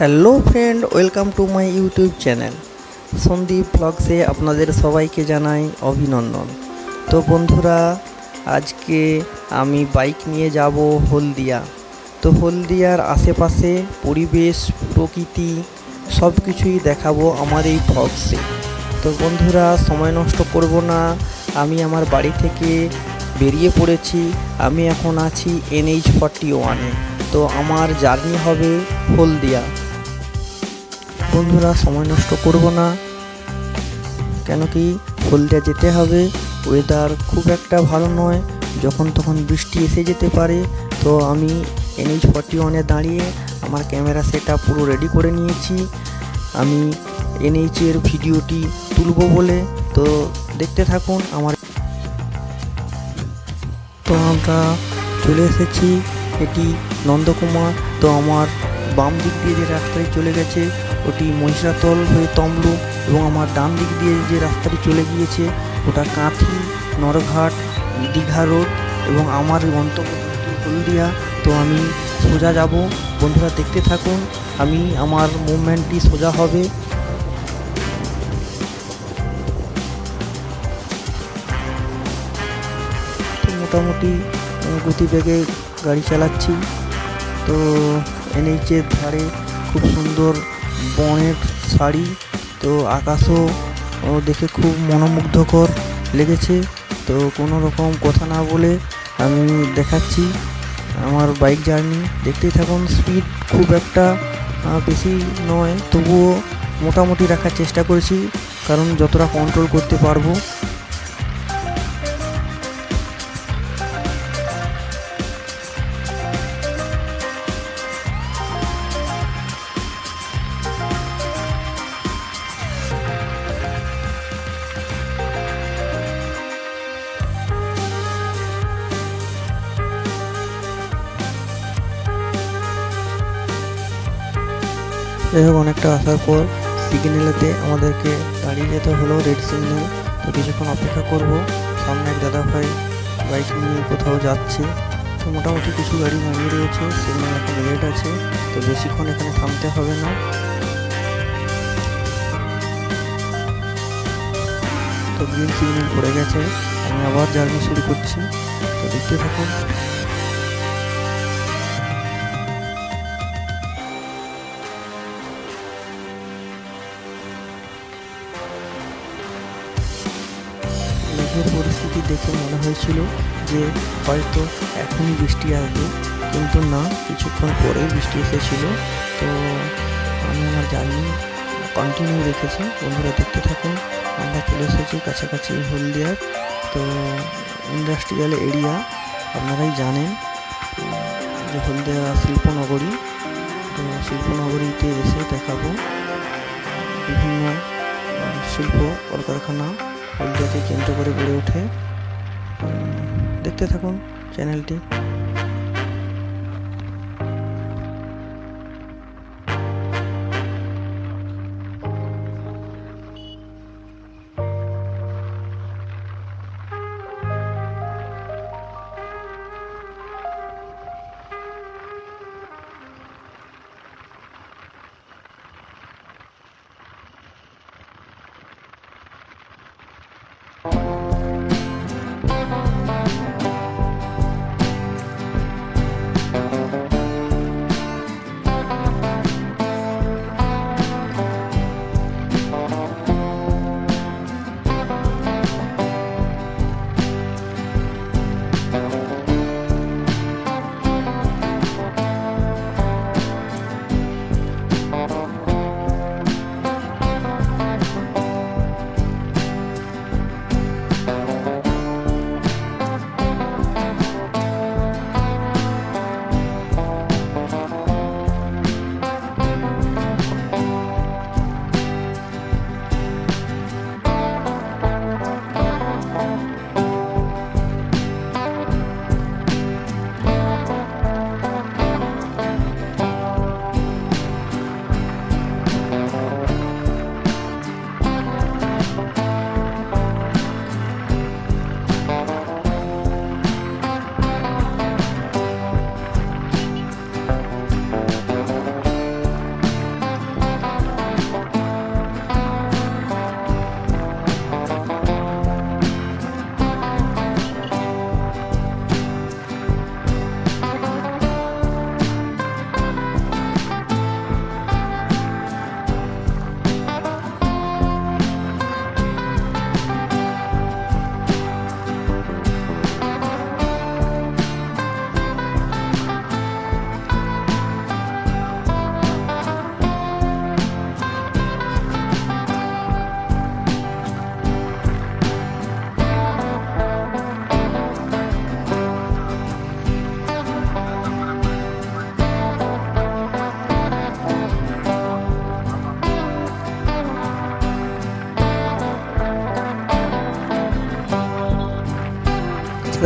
Hello friend, welcome to my YouTube channel. Sandeep ব্লগসে আপনাদের সবাইকে জানাই অভিনন্দন। তো বন্ধুরা, আজকে আমি বাইক নিয়ে যাব হলদিয়া। তো হলদিয়ার আশেপাশে পরিবেশ, প্রকৃতি সব কিছুই দেখাবো আমার এই ব্লগসে। তো বন্ধুরা, সময় নষ্ট করব না, আমি আমার বাড়ি থেকে বেরিয়ে পড়েছি, আমি এখন আছি এনএইচ ফর্টি ওয়ানে। তো আমার জার্নি হবে হলদিয়া। বন্ধুরা, সময় নষ্ট করব না। কেন কি, হলদিয়া যেতে হবে। ওয়েদার খুব একটা ভালো নয়। যখন তখন বৃষ্টি এসে যেতে পারে। তো আমি এনএইচ ফর্টি ওয়ানে দাঁড়িয়ে আমার ক্যামেরা সেটা পুরো রেডি করে নিয়েছি। আমি এনএইচের ভিডিওটি তুলব বলে। তো দেখতে থাকুন আমার। তো আমরা চলে এসেছি। এটি নন্দকুমার। তো আমার বাম দিক দিয়ে যে রাস্তায় চলে গেছে ওটি মহিষাতল হয়ে তমলু এবং আমার ডান দিক দিয়ে যে রাস্তাটি চলে গিয়েছে, ওটা কাঁথি, নরঘাট, দীঘা রোড এবং আমার গন্তব্য হলদিয়া। তো আমি সোজা যাব। বন্ধুরা, দেখতে থাকুন, আমি আমার মুভমেন্টটি সোজা হবে। মোটামুটি গতিবেগে গাড়ি চালাচ্ছি। তো এনএইচের ধারে খুব সুন্দর বনের শাড়ি। তো আকাশও দেখে খুব মনোমুগ্ধকর লেগেছে। তো কোনো রকম কথা না বলে আমি দেখাচ্ছি আমার বাইক জার্নি। দেখতেই থাকুন স্পিড খুব একটা বেশি নয়। তবুও মোটামুটি রাখার চেষ্টা করেছি, কারণ যতটা কন্ট্রোল করতে পারব যাই হোক অনেকটা আসার পর সিগন্যালেতে আমাদেরকে দাঁড়িয়ে যেতে হলো রেড সিগন্যাল তো কিছুক্ষণ অপেক্ষা করব। সামনে এক দাদা ভাই বাইক নিয়ে কোথাও যাচ্ছে। তো মোটামুটি কিছু গাড়ি দাঁড়িয়ে রয়েছে সিগন্যাল এখন রেড আছে। তো বেশিক্ষণ এখানে থামতে হবে না। তো গ্রিন সিগন্যাল পড়ে গেছে। আমি আবার জার্নি শুরু করছি। তো দেখতে থাকুন। দেখে মনে হয়েছিল যে হয়তো এখনই বৃষ্টি আসবে। কিন্তু না, কিছুক্ষণ পরেই বৃষ্টি এসেছিল। তো আমি আমার জার্নি কন্টিনিউ রেখেছি। বন্ধুরা দেখতে থাকুন, আমরা চলে এসেছি কাছাকাছি হলদিয়ার। তো ইন্ডাস্ট্রিয়াল এরিয়া আপনারাই জানেন যে হলদিয়া শিল্পনগরী, তো শিল্পনগরীতে এসে দেখাবো বিভিন্ন শিল্প কলকারখানা হলদিয়াকে কেন্দ্র করে গড়ে ওঠে। দেখতে থাকুন চ্যানেলটি।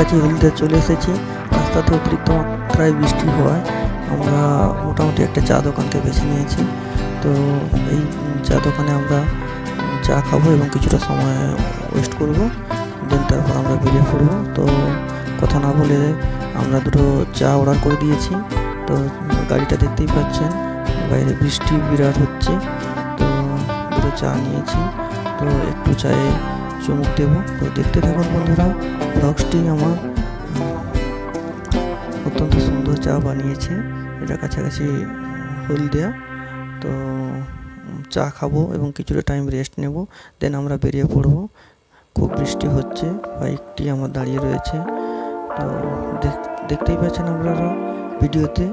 কাছাকাছি হলদিয়া চলে এসেছি। রাস্তাতে অতিরিক্ত মাত্রায় বৃষ্টি হওয়ায় আমরা মোটামুটি একটা চা দোকানকে বেছে নিয়েছি। তো এই চা দোকানে আমরা চা খাব এবং কিছুটা সময় ওয়েস্ট করব। দেন তারপর আমরা বেরিয়ে পড়ব। তো কথা না বলে আমরা দুটো চা অর্ডার করে দিয়েছি। তো গাড়িটা দেখতেই পাচ্ছেন, বাইরে বৃষ্টি বিরাট হচ্ছে। তো দুটো চা নিয়েছি। তো একটু চায়ে চুমুক দেবো তো দেখতে থাকুন বন্ধুরা ব্লগসটি আমার অত্যন্ত সুন্দর চা বানিয়েছে। এটা কাছাকাছি হলদিয়া। তো চা খাব এবং কিছুটা টাইম রেস্ট নেব দেন আমরা বেরিয়ে পড়ব। খুব বৃষ্টি হচ্ছে, বাইকটি আমার দাঁড়িয়ে রয়েছে। তো দেখ- দেখতেই পাচ্ছেন আপনারা ভিডিওতে।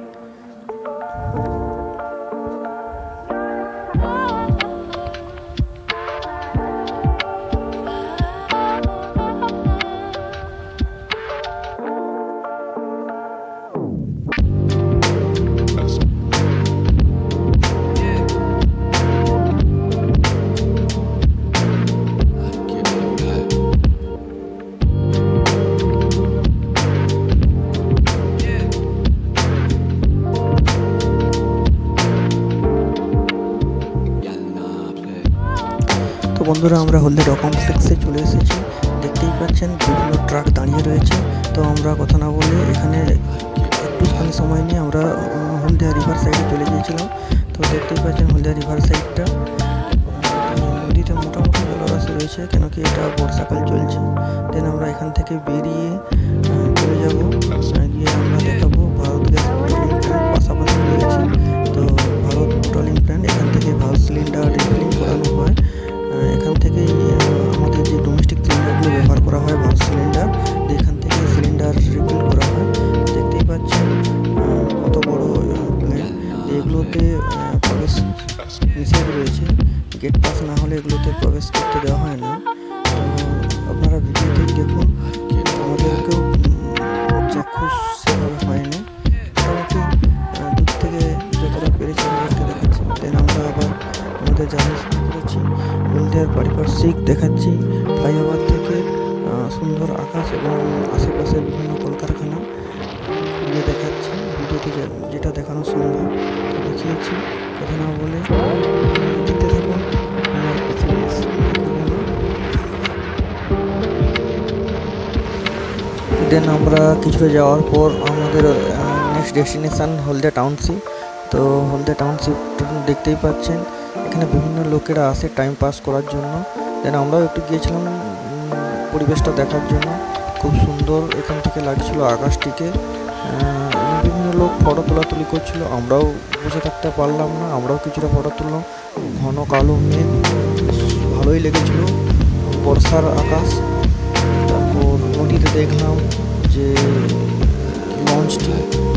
বন্ধুরা, আমরা হলদিয়া কমপ্লেক্সে চলে এসেছি। দেখতেই পাচ্ছেন, বিভিন্ন ট্রাক দাঁড়িয়ে রয়েছে। তো আমরা কথা না বলে এখানে একটুখানি সময় নিয়ে আমরা হলদিয়া রিভার সাইডে চলে গিয়েছিলাম। তো দেখতেই পাচ্ছেন হলদিয়া রিভার সাইডটা নদীতে মোটামুটি জলরাশি রয়েছে, কেন কি এটা বর্ষাকাল চলছে। দেন আমরা এখান থেকে বেরিয়ে চলে যাব। গিয়ে আমরা দেখাবো ভারত গ্যাস পেট্রোলিং প্ল্যান্ট পাশাপাশি রয়েছে। তো ভারত পেট্রোলিং প্ল্যান্ট এখান থেকে ভারত সিলিন্ডার পাস না হলে এগুলোতে প্রবেশ করতে দেওয়া হয় না। আপনারা ভিডিওতেই দেখুন। আমাদেরকেও উম, চাক্ষুষ সেভাবে হয়নি। মোটামুটি দূর থেকে যতটা পেরেছি আমাদেরকে দেখাচ্ছি। দেন আমরা আবার আমাদের জার্নি শুরু করেছি। হলদিয়ার পারিপার্শ্বিক দেখাচ্ছি ফ্লাইওভার থেকে সুন্দর আকাশ এবং আশেপাশের বিভিন্ন কলকারখানা। ঘুরিয়ে দেখাচ্ছি। ভিডিওতে যেটা দেখানো সম্ভব। দেখিয়েছি। কথা না বলে দেন আমরা কিছুটা যাওয়ার পর আমাদের নেক্সট ডেস্টিনেশন হলদিয়া টাউনশিপ তো হলদিয়া টাউনশিপ দেখতেই পাচ্ছেন, এখানে বিভিন্ন লোকেরা আসে টাইম পাস করার জন্য। দেন আমরাও একটু গিয়েছিলাম পরিবেশটা দেখার জন্য। খুব সুন্দর, এখান থেকে লাগছিল আকাশটিকে। বিভিন্ন লোক ফটো তোলাতুলি করছিল, আমরাও বসে থাকতে পারলাম না, আমরাও কিছুটা ফটো তুললাম। ঘন কালো মেঘ, ভালোই লেগেছিল। বর্ষার আকাশ। নদীতে দেখলাম যে লঞ্চটি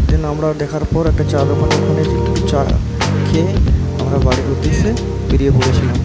দেন আমরা দেখার পর একটা চা দোকানে ওখানে চা খেয়ে আমরা বাড়ির উদ্দেশ্যে বেরিয়ে পড়েছিলাম।